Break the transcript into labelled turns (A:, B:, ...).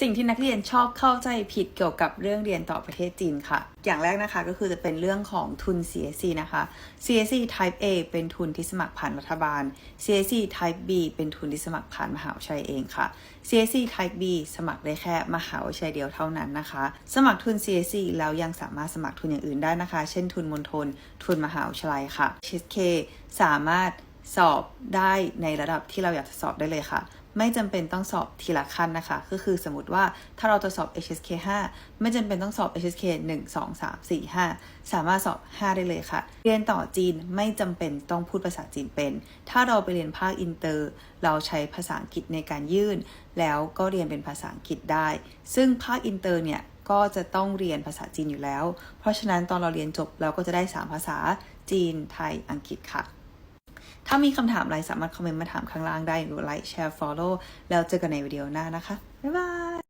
A: สิ่งที่นักเรียนชอบเข้าใจผิดเกี่ยวกับเรื่องเรียนต่อประเทศจีนค่ะ อย่างแรกนะคะก็คือจะเป็นเรื่องของทุน CSC นะคะ CSC Type A เป็นทุนที่สมัครผ่านรัฐบาล CSC Type B เป็นทุนที่สมัครผ่านมหาวิทยาลัยเองค่ะ CSC Type B สมัครได้แค่มหาวิทยาลัยเดียวเท่านั้นนะคะ สมัครทุน CSC แล้วยังสามารถสมัครทุนอย่างอื่นได้นะคะ เช่นทุนมณฑลทุนมหาวิทยาลัยค่ะ HSK สามารถ สอบได้ในระดับที่เราอยากจะสอบได้เลยค่ะ ไม่จำเป็นต้องสอบทีละขั้นนะคะ ก็คือสมมติว่าถ้าเราจะสอบ HSK 5 ไม่จำเป็นต้องสอบ HSK 1 2 3 4 5 สามารถสอบ 5 ได้เลยค่ะ เรียนต่อจีนไม่จำเป็นต้องพูดภาษาจีนเป็น ถ้าเราไปเรียนภาคอินเตอร์ เราใช้ภาษาอังกฤษในการยื่น แล้วก็เรียนเป็นภาษาอังกฤษได้ ซึ่งภาคอินเตอร์เนี่ยก็จะต้องเรียนภาษาจีนอยู่แล้ว เพราะฉะนั้นตอนเราเรียนจบเราก็จะได้ 3 ภาษาจีน ไทย อังกฤษค่ะามีคำถามอะไรสามารถคอมเมนต์มาถามข้างล่างได้หรือไลค์แชร์ follow แล้วเจอกันในวิดีโอหน้านะคะ บ๊ายบาย